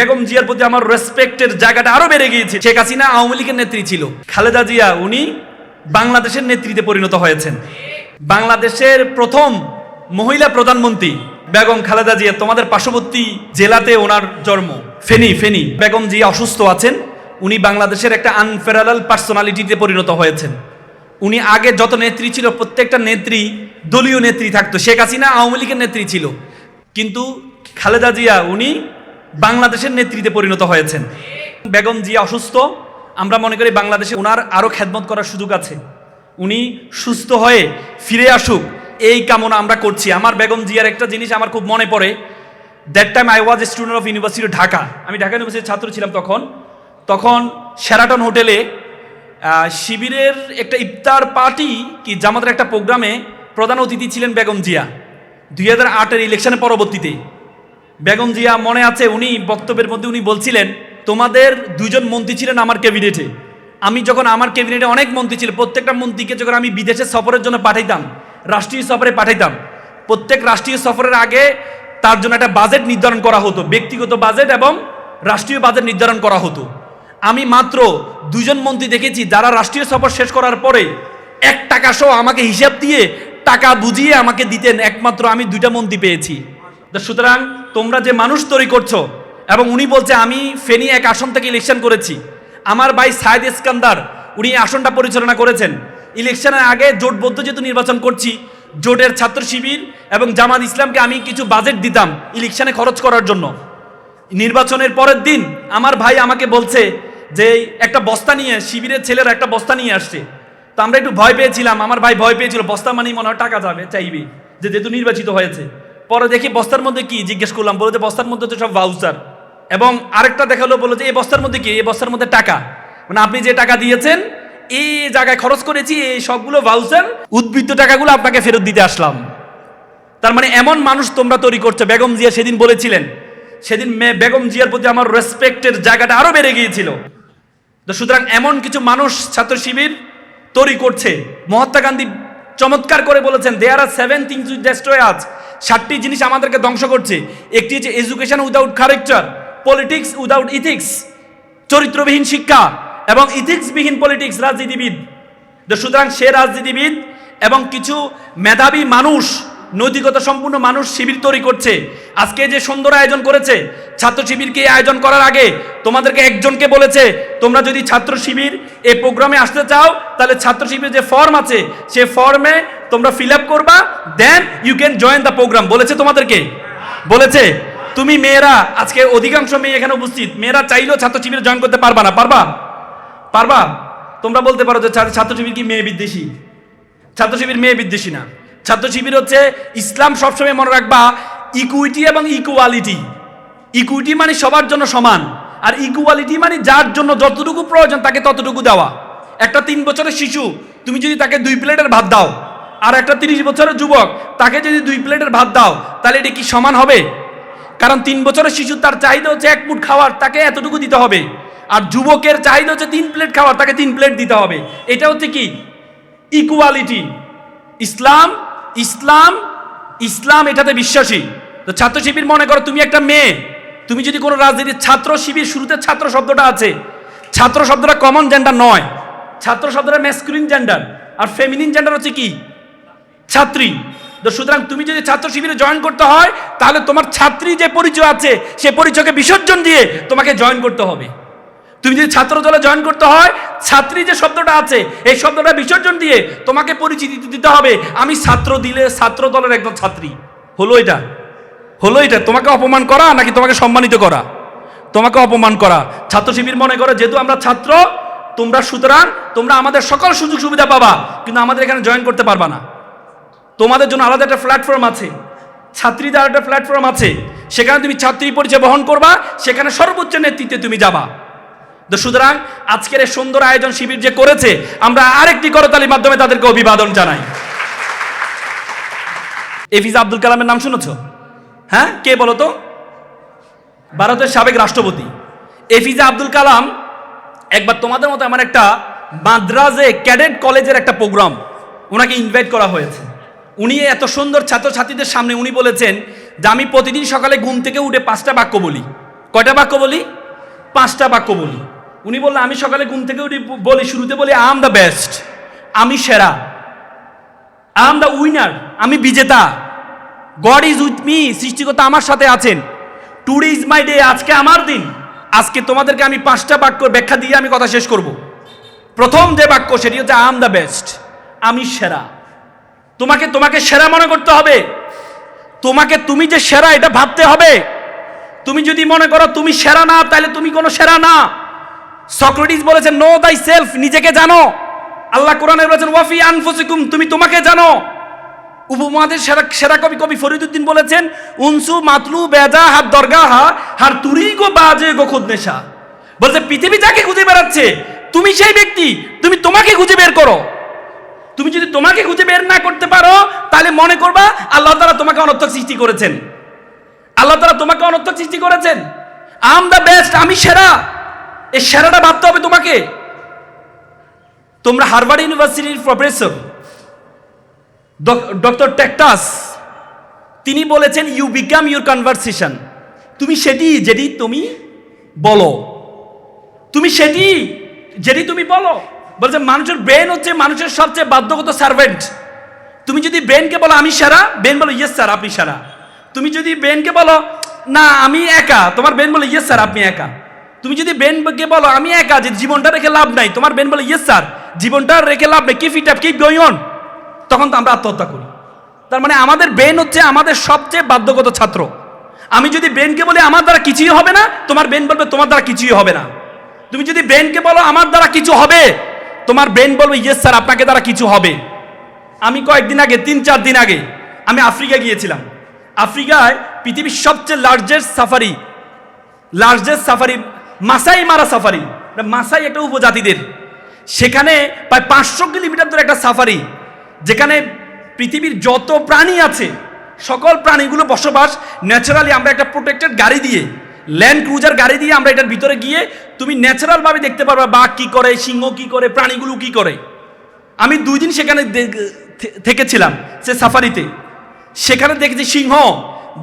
বেগম জিয়ার প্রতি আমার রেসপেক্টের জায়গাটা আরও বেড়ে গিয়েছে। শেখ হাসিনা আওয়ামী লীগের নেত্রী ছিল। খালেদা জিয়া, উনি বাংলাদেশের নেতৃত্বে পরিণত হয়েছেন। বাংলাদেশের প্রথম মহিলা প্রধানমন্ত্রী বেগম খালেদা জিয়া, তোমাদের পার্শ্ববর্তী জেলাতে ওনার জন্ম। ফেনী ফেনী। বেগম জিয়া অসুস্থ আছেন। উনি বাংলাদেশের একটা আনফেরারাল পার্সোনালিটিতে পরিণত হয়েছেন। উনি আগে যত নেত্রী ছিল, প্রত্যেকটা নেত্রী দলীয় নেত্রী থাকতো। শেখ হাসিনা আওয়ামী লীগের নেত্রী ছিল। কিন্তু খালেদা জিয়া, উনি বাংলাদেশের নেতৃত্বে পরিণত হয়েছেন। বেগম জিয়া অসুস্থ। আমরা মনে করি বাংলাদেশে ওনার আরও খেদমত করার সুযোগ আছে। উনি সুস্থ হয়ে ফিরে আসুক, এই কামনা আমরা করছি। আমার বেগম জিয়ার একটা জিনিস আমার খুব মনে পড়ে। That time I was student of university Dhaka আমি ঢাকা ইউনিভার্সিটির ছাত্র ছিলাম তখন। তখন সেরাটন হোটেলে শিবিরের একটা ইফতার পার্টি কি জামাতের একটা প্রোগ্রামে প্রধান অতিথি ছিলেন বেগম জিয়া। দুই হাজার আটের ইলেকশনের পরবর্তীতে। বেগম জিয়া মনে আছে? উনি বক্তব্যের মধ্যে উনি বলছিলেন, তোমাদের দুজন মন্ত্রী ছিলেন আমার ক্যাবিনেটে। আমি যখন আমার ক্যাবিনেটে অনেক মন্ত্রী ছিল প্রত্যেকটা মন্ত্রীকে যখন আমি বিদেশে সফরের জন্য পাঠাইতাম, রাষ্ট্রীয় সফরে পাঠাইতাম, প্রত্যেক রাষ্ট্রীয় সফরের আগে তার জন্য একটা বাজেট নির্ধারণ করা হতো, ব্যক্তিগত বাজেট এবং রাষ্ট্রীয় বাজেট নির্ধারণ করা হতো। আমি মাত্র দুজন মন্ত্রী দেখেছি, যারা রাষ্ট্রীয় সফর শেষ করার পরে এক টাকা সহ আমাকে হিসাব দিয়ে টাকা বুঝিয়ে আমাকে দিতেন। একমাত্র আমি দুইটা মন্ত্রী পেয়েছি। সুতরাং তোমরা যে মানুষ তৈরি করছ, এবং উনি বলছে, আমি ফেনী এক আসন থেকে ইলেকশন করেছি। আমার ভাই সায়েদ ইস্কান্দার, উনি আসনটা পরিচালনা করেছেন। ইলেকশনের আগে জোটবদ্ধ যেহেতু নির্বাচন করছি, জোটের ছাত্র শিবির এবং জামাত ইসলামকে আমি কিছু বাজেট দিতাম ইলেকশনে খরচ করার জন্য। নির্বাচনের পরের দিন আমার ভাই আমাকে বলছে যে, একটা বস্তা নিয়ে, শিবিরের ছেলেরা একটা বস্তা নিয়ে আসছে। তো আমরা একটু ভয় পেয়েছিলাম। আমার ভাই ভয় পেয়েছিল, বস্তা মানেই মনে হয় টাকা যাবে, চাইবে, যে যেহেতু নির্বাচিত হয়েছে। পরে দেখি বস্তার মধ্যে কি? জিজ্ঞেস করলাম, বলে যে বস্তার মধ্যে তো সব ভাউচার এবং আরেকটা দেখাল, বলো যে এই বস্তার মধ্যে কি? এই বস্তার মধ্যে টাকা। মানে আপনি যে টাকা দিয়েছেন, এই জায়গায় খরচ করেছি, এই সবগুলো ভাউচার উদ্বৃত্ত টাকাগুলো আপনাকে ফেরত দিতে আসলাম। তার মানে এমন মানুষ তোমরা তৈরি করছ, বেগম জিয়া সেদিন বলেছিলেন। সেদিন বেগম জিয়ার প্রতি আমার রেসপেক্টের জায়গাটা আরও বেড়ে গিয়েছিল। তো সুতরাং এমন কিছু মানুষ ছাত্র শিবির তৈরি করছে। মহাত্মা গান্ধী চমৎকার করে বলেছেন there are seven things with destroy আজ সাতটি জিনিস আমাদেরকে ধ্বংস করছে। একটি হচ্ছে education without character politics without ethics চরিত্রবিহীন শিক্ষা এবং ইথিক্সবিহীন পলিটিক্স রাজনীতিবিদ। সুতরাং সে রাজনীতিবিদ এবং কিছু মেধাবী মানুষ নৈতিকতা সম্পূর্ণ মানুষ শিবির তৈরি করছে। আজকে যে সুন্দর আয়োজন করেছে, ছাত্র শিবিরকে আয়োজন করার আগে তোমাদেরকে একজনকে বলেছে, তোমরা যদি ছাত্র শিবির এই প্রোগ্রামে আসতে চাও, তাহলে ছাত্র শিবির যে ফর্ম আছে, সে ফর্মে তোমরা ফিল আপ করবা then you can join the program বলেছে তোমাদেরকে? বলেছে। তুমি মেয়েরা, আজকে অধিকাংশ মেয়ে এখানে উপস্থিত, মেয়েরা চাইলেও ছাত্র শিবিরে জয়েন করতে পারবা না। পারবা? পারবা? তোমরা বলতে পারো যে ছাত্র শিবির কি মেয়ে বিদ্বেষী? ছাত্র শিবির মেয়ে বিদ্বেষী না। ছাত্র শিবির হচ্ছে, ইসলাম সবসময় মনে রাখবা ইকুইটি এবং ইকুয়ালিটি ইকুইটি মানে সবার জন্য সমান, আর ইকুয়ালিটি মানে যার জন্য যতটুকু প্রয়োজন তাকে ততটুকু দেওয়া। একটা তিন বছরের শিশু, তুমি যদি তাকে দুই প্লেটের ভাত দাও, আর একটা তিরিশ বছরের যুবক, তাকে যদি দুই প্লেটের ভাত দাও, তাহলে এটা কি সমান হবে? কারণ তিন বছরের শিশু তার চাহিদা হচ্ছে এক মুঠ খাওয়ার, তাকে এতটুকু দিতে হবে। আর যুবকের চাহিদা হচ্ছে তিন প্লেট খাওয়ার, তাকে তিন প্লেট দিতে হবে। এটা হচ্ছে কি? ইকুয়ালিটি ইসলাম ইসলাম ইসলাম এটাতে বিশ্বাসী। তো ছাত্র শিবির মনে করো, তুমি একটা মেয়ে, তুমি যদি কোনো রাজনীতির ছাত্র শিবির শুরুতে ছাত্র শব্দটা আছে, ছাত্র শব্দটা কমন জেন্ডার নয়, ছাত্র শব্দটা ম্যাসকুলিন জেন্ডার আর ফেমিনিন জেন্ডার হচ্ছে কি? ছাত্রী। তো সুতরাং তুমি যদি ছাত্র শিবিরে জয়েন করতে হয়, তাহলে তোমার ছাত্রী যে পরিচয় আছে, সে পরিচয়কে বিসর্জন দিয়ে তোমাকে জয়েন করতে হবে। তুমি যদি ছাত্র দলে জয়েন করতে হয়, ছাত্রী যে শব্দটা আছে, এই শব্দটা বিসর্জন দিয়ে তোমাকে পরিচিতি দিতে হবে, আমি ছাত্র দিলে ছাত্র দলের একজন ছাত্রী। হলো এটা। হলো এটা। তোমাকে অপমান করা নাকি তোমাকে সম্মানিত করা? তোমাকে অপমান করা। ছাত্র শিবির মনে করে, যেহেতু আমরা ছাত্র, তোমরা সুতরাং তোমরা আমাদের সকল সুযোগ সুবিধা পাবা, কিন্তু আমাদের এখানে জয়েন করতে পারবা না। তোমাদের জন্য আলাদা একটা প্ল্যাটফর্ম আছে। ছাত্রীদের একটা প্ল্যাটফর্ম আছে। সেখানে তুমি ছাত্রী পরিচয় বহন করবা, সেখানে সর্বোচ্চ নেতৃত্বে তুমি যাবা। তো সুতরাং আজকের এই সুন্দর আয়োজন শিবির যে করেছে, আমরা আরেকটি করতালির মাধ্যমে তাদেরকে অভিবাদন জানাই। এফিজ আব্দুল কালামের নাম শুনেছ? হ্যাঁ? কে বলো তো? ভারতের সাবেক রাষ্ট্রপতি। এফিজে আব্দুল কালাম, একবার তোমাদের মতো আমার একটা মাদ্রাজে ক্যাডেট কলেজের একটা প্রোগ্রাম ওনাকে ইনভাইট করা হয়েছে। উনি এত সুন্দর ছাত্রছাত্রীদের সামনে উনি বলেছেন যে, আমি প্রতিদিন সকালে ঘুম থেকে উঠে পাঁচটা বাক্য বলি। কয়টা বাক্য বলি? পাঁচটা বাক্য বলি। উনি বললেন আমি সকালে ঘুম থেকে উঠি বলি, শুরুতে বলি আম দ্য বেস্ট আমি সেরা। আম দ্য উইনার আমি বিজেতা। গড ইজ উইথ মি সৃষ্টিকর্তা আমার সাথে আছেন। টুডে ইজ মাই ডে আজকে আমার দিন। আজকে তোমাদেরকে আমি পাঁচটা বাক্য ব্যাখ্যা দিয়ে আমি কথা শেষ করব। প্রথম যে বাক্য, সেটি হচ্ছে আম দ্য বেস্ট আমি সেরা। তোমাকে তোমাকে সেরা মনে করতে হবে। তোমাকে, তুমি যে সেরা, এটা ভাবতে হবে। তুমি যদি মনে করো, তুমি সেরা না, তাহলে তুমি কোনো সেরা না। সক্রেটিস বলেছেন নো দাই সেলফ নিজেকে জানো। আল্লাহ কোরআনে বলেছেন, ওয়াফি আনফুসিকুম, তুমি তোমাকে জানো। উপমহাদেশ সেরা সেরা কবি কবি ফরিদুদ্দিন বলেছেন, উনসু মাতলু বেজা হাত দরগাহা, হার তুরি গো বাজে গো খুদ নেশা। বলছে, পৃথিবী যাকে খুঁজে বেড়াচ্ছে, তুমি সেই ব্যক্তি, তুমি তোমাকে খুঁজে বের করো। তুমি যদি তোমাকে খুঁজে বের না করতে পারো, তাহলে মনে করবা, আল্লাহ তারা তোমাকে অনর্থক সৃষ্টি করেছেন। আল্লাহ তারা তোমাকে অনর্থক সৃষ্টি করেছেন। আম দ্য বেস্ট আমি সেরা। এই সেরাটা ভাবতে হবে তোমাকে। তোমরা হার্ভার্ড ইউনিভার্সিটির প্রফেসর ডক্টর টেকটাস, তিনি বলেছেন ইউ বিকাম ইউর কনভারসেশন তুমি সেটি, যেটি তুমি বলো। তুমি সেটি, যেটি তুমি বলো। বলছে, মানুষের ব্রেন হচ্ছে মানুষের সবচেয়ে বাধ্যগত সার্ভেন্ট তুমি যদি ব্রেনকে বলো, আমি সেরা ব্রেন বলো ইয়েস স্যার আপনি সেরা। তুমি যদি ব্রেনকে বলো, না, আমি একা, তোমার ব্রেন বলে ইয়েস স্যার আপনি একা। তুমি যদি ব্রেনকে বলো, আমি একা যে জীবনটা রেখে লাভ নাই। তোমার ব্রেন বলে, ইয়েস স্যার, জীবনটা রেখে লাভ নেই। Keep it up keep going তখন তো আমরা আত্মহত্যা করি। তার মানে আমাদের ব্রেন হচ্ছে আমাদের সবচেয়ে বাধ্যগত ছাত্র। আমি যদি ব্রেনকে বলি, আমার দ্বারা কিছুই হবে না, তোমার ব্রেন বলবে, তোমার দ্বারা কিছুই হবে না। তুমি যদি ব্রেনকে বলো, আমার দ্বারা কিছু হবে, তোমার ব্রেন বলবে, ইয়েস স্যার, আপনাকে দ্বারা কিছু হবে। আমি কয়েকদিন আগে, তিন চার দিন আগে, আমি আফ্রিকা গিয়েছিলাম। আফ্রিকায় পৃথিবীর সবচেয়ে largest safari largest safari Masai Mara safari. Masai একটা উপজাতিদের। সেখানে প্রায় পাঁচশো কিলোমিটার ধরে একটা সাফারি, যেখানে পৃথিবীর যত প্রাণী আছে, সকল প্রাণীগুলো বসবাস ন্যাচারালি আমরা একটা প্রোটেক্টেড গাড়ি দিয়ে ল্যান্ড ক্রুজার গাড়ি দিয়ে আমরা এটার ভিতরে গিয়ে তুমি ন্যাচারালভাবে দেখতে পারবা বাঘ কী করে, সিংহ কী করে, প্রাণীগুলো কী করে। আমি দুই দিন সেখানে থেকেছিলাম সে সাফারিতে। সেখানে দেখেছি সিংহ,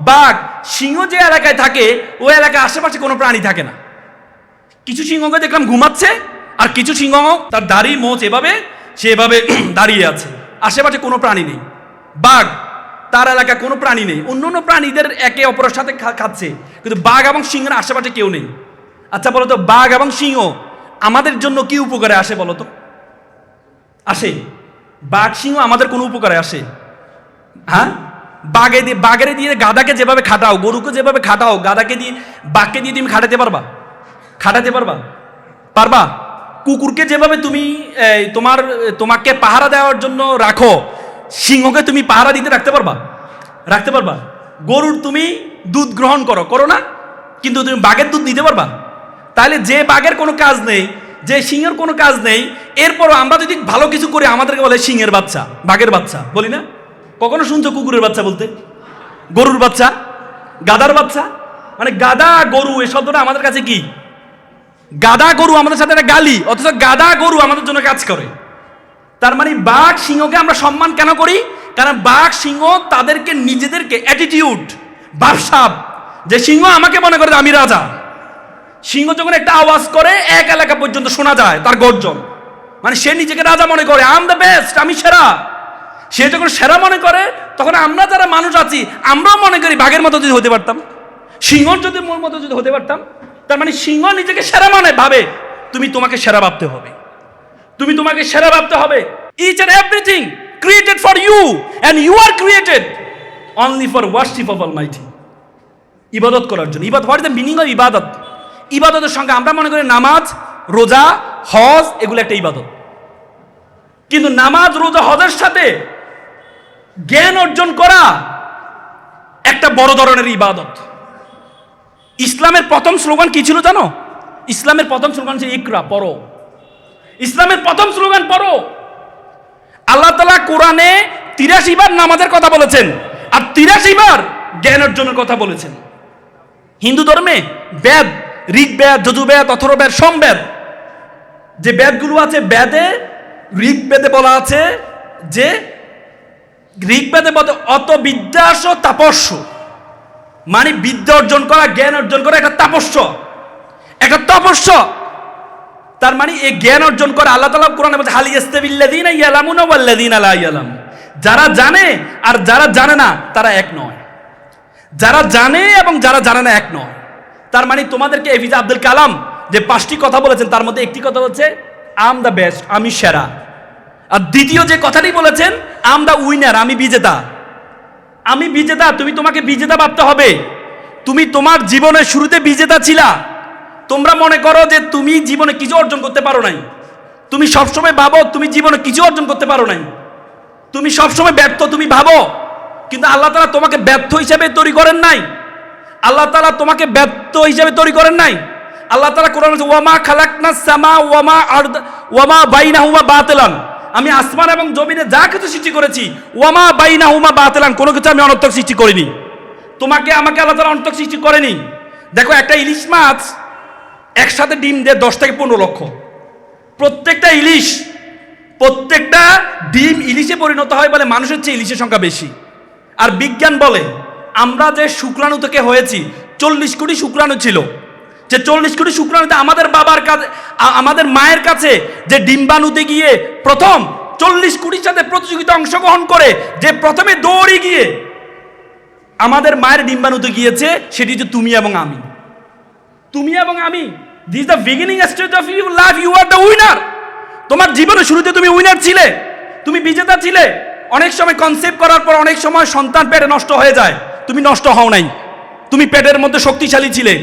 বাঘ। সিংহ যে এলাকায় থাকে, ওই এলাকায় আশেপাশে কোনো প্রাণী থাকে না। কিছু সিংহকে দেখলাম ঘুমাচ্ছে, আর কিছু সিংহ তার দাড়ি, মোচ এভাবে, সে এভাবে দাঁড়িয়ে আছে। আশেপাশে কোনো প্রাণী নেই। বাঘ, তার এলাকায় কোনো প্রাণী নেই। অন্য অন্য প্রাণীদের একে অপরের সাথে খাচ্ছে। কিন্তু বাঘ এবং সিংহের আশেপাশে কেউ নেই। আচ্ছা বলো তো, বাঘ এবং সিংহ আমাদের জন্য কি উপকারে আসে বলো তো? আসে। বাঘ, সিংহ আমাদের কোনো উপকারে আসে? হ্যাঁ? বাঘে দিয়ে বাঘের দিয়ে গাদাকে যেভাবে খাটাও, গরুকে যেভাবে খাটাও, গাদাকে দিয়ে, বাঘকে দিয়ে তুমি খাটাতে পারবা? খাটাতে পারবা? পারবা? কুকুরকে যেভাবে তুমি তোমার, তোমাকে পাহারা দেওয়ার জন্য রাখো, সিংহকে তুমি পাহারা দিতে রাখতে পারবা? রাখতে পারবা? গরুর তুমি দুধ গ্রহণ করো করো না? কিন্তু তুমি বাঘের দুধ নিতে পারবা? তাহলে যে বাঘের কোনো কাজ নেই, যে সিংহের কোনো কাজ নেই, এরপরও আমরা যদি ভালো কিছু করি, আমাদেরকে বলে সিংহের বাচ্চা, বাঘের বাচ্চা, বলি না? কখনো শুনছো কুকুরের বাচ্চা বলতে? গরুর বাচ্চা? গাদার বাচ্চা? মানে গাদা, গরু, এই শব্দটা আমাদের কাছে কি? গাদা গরু আমাদের সাথে একটা গালি, অথচ গাদা গরু আমাদের জন্য কাজ করে। তার মানে বাঘ সিংহকে আমরা সম্মান কেন করি? কারণ বাঘ সিংহ তাদেরকে নিজেদেরকে অ্যাটিটিউড ভাবসাব। যে সিংহ আমাকে মনে করে আমি রাজা। সিংহ যখন একটা আওয়াজ করে, এক এলাকা পর্যন্ত শোনা যায় তার গর্জন। মানে সে নিজেকে রাজা মনে করে আম দ্য বেস্ট আমি সেরা। সে যখন সেরা মনে করে, তখন আমরা যারা মানুষ আছি, আমরাও মনে করি বাঘের মতো যদি হতে পারতাম। সিংহর যদি মোর মতো যদি হতে পারতাম তার মানে সিংহ নিজেকে সেরা মানে ভাবে, তুমি তোমাকে সেরা ভাবতে হবে। তুমি তোমাকে সেরা ভাবতে হবে। Each and everything created for you and you are created only for worship of almighty ইবাদত করার জন্য। ইবাদত হোয়াট দ্য মিনিং অফ ইবাদত? ইবাদতের সঙ্গে আমরা মনে করি নামাজ, রোজা, হজ, এগুলো একটা ইবাদত। কিন্তু নামাজ, রোজা, হজের সাথে জ্ঞান অর্জন করা একটা বড় ধরনের ইবাদত। ইসলামের প্রথম স্লোগান কি ছিল জানো? ইসলামের প্রথম স্লোগান ছিল ইকরা, পড়ো। ইসলামের প্রথম স্লোগান পড়ো। আল্লাহ তালা কোরআনে তিরাশি বার নামাজের কথা বলেছেন আর তিরাশি বার জ্ঞান অর্জনের কথা বলেছেন। হিন্দু ধর্মে বেদ ঋগ্বেদ যজুবেদ অথর্বেদ সমবেদ যে বেদগুলো আছে বেদে ঋগ্বেদে বলা আছে যে ঋগ্বেদে বলে অত বিদ্যাস তাপস্য। মানে বিদ্যা অর্জন করা, জ্ঞান অর্জন করা একটা তাপস্য। একটা তপস্য। তার মানে এই জ্ঞান অর্জন করে, আল্লাহ তালা কোরআনে বলছে, হালি ইস্তাবিল্লাদিন ইয়ালামুনা ওয়াল্লাদিন আলা ইয়ালাম যারা জানে আর যারা জানে না, তারা এক নয়। যারা জানে এবং যারা জানে না, এক নয়। তার মানে তোমাদেরকে এভিজে আব্দুল কালাম যে পাঁচটি কথা বলেছেন, তার মধ্যে একটি কথা হচ্ছে, আম দ্য বেস্ট, আমি সেরা। আর দ্বিতীয় যে কথাটি বলেছেন, আম দ্য উইনার, আমি বিজেতা। আমি বিজেতা, তুমি তোমাকে বিজেতা ভাবতে হবে। তুমি তোমার জীবনের শুরুতে বিজেতা ছিলা। তোমরা মনে করো যে তুমি জীবনে কিছু অর্জন করতে পারো নাই। তুমি সবসময় ভাবো তুমি জীবনে কিছু অর্জন করতে পারো নাই। তুমি সবসময় ব্যর্থ, তুমি ভাবো। কিন্তু আল্লাহ তালা তোমাকে ব্যর্থ হিসেবে তৈরি করেন নাই। আল্লাহ তালা তোমাকে ব্যর্থ হিসেবে তৈরি করেন নাই। আল্লাহ তালা কোরআন ওয়ামা খালাকনা সামা, ওয়ামা আরদ, ওয়ামা বাইনা হুমা বাতেলান। আমি আসমান এবং জমিনে যা কিছু সৃষ্টি করেছি, ওয়ামা বাইনা উমা বাতেলান, কোনো কিছু আমি অনর্থক সৃষ্টি করিনি। তোমাকে, আমাকে আল্লাহ তালা অনর্থক সৃষ্টি করেনি। দেখো, একটা ইলিশ মাছ একসাথে ডিম দেয় দশ থেকে পনেরো লক্ষ। প্রত্যেকটা ইলিশ, প্রত্যেকটা ডিম ইলিশে পরিণত হয় বলে মানুষের চেয়ে ইলিশের সংখ্যা বেশি। আর বিজ্ঞান বলে, আমরা যে শুক্রাণু থেকে হয়েছি, চল্লিশ কোটি শুক্রাণু ছিল। যে চল্লিশ কোটি শুক্রাণুতে আমাদের বাবার কাছে আমাদের মায়ের কাছে, যে ডিম্বাণুতে গিয়ে প্রথম চল্লিশ কোটির সাথে প্রতিযোগিতা অংশগ্রহণ করে, যে প্রথমে দৌড়ে গিয়ে আমাদের মায়ের ডিম্বাণুতে গিয়েছে, সেটি হচ্ছে তুমি এবং আমি। তুমি এবং আমি this the beginning stage of you life you are the winner তোমার জীবনের শুরুতে তুমি উইনার ছিলে, তুমি বিজেতা ছিলে, অনেক সময় কনসেপ্ট করার পর অনেক সময় সন্তান পেটে নষ্ট হয়ে যায়, তুমি নষ্ট হও নাই, তুমি পেটের মধ্যে শক্তিশালী ছিলে।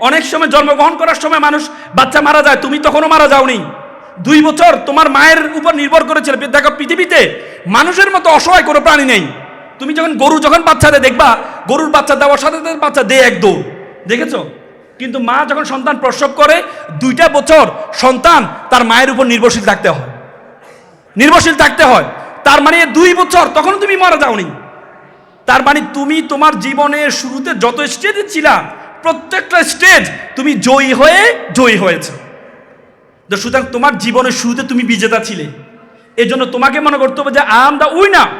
অনেক সময় জন্মগ্রহণ করার সময় মানুষ বাচ্চা মারা যায়, তুমি তখনও মারা যাওনি। দুই বছর তোমার মায়ের উপর নির্ভর করেছিল। দেখো, পৃথিবীতে মানুষের মতো অসহায় কোনো প্রাণী নেই। তুমি যখন গরু যখন বাচ্চা দেয়, দেখবা গরুর বাচ্চা দেওয়ার সাথে সাথে বাচ্চা দে এক দৌড়। দেখেছ? কিন্তু মা যখন সন্তান প্রসব করে, দুইটা বছর সন্তান তার মায়ের উপর নির্ভরশীল থাকতে হয়। নির্ভরশীল থাকতে হয়। তার মানে দুই বছর তখন তুমি মারা যাওনি। তার মানে তুমি তোমার জীবনের শুরুতে যত স্টেজে ছিলা প্রত্যেকটা স্টেজ তুমি জয়ী হয়ে জয়ী হয়েছে। সুতরাং তোমার জীবনের শুরুতে তুমি বিজেতা ছিলে। এই জন্য তোমাকে মনে করতে হবে যে আম দা উইনার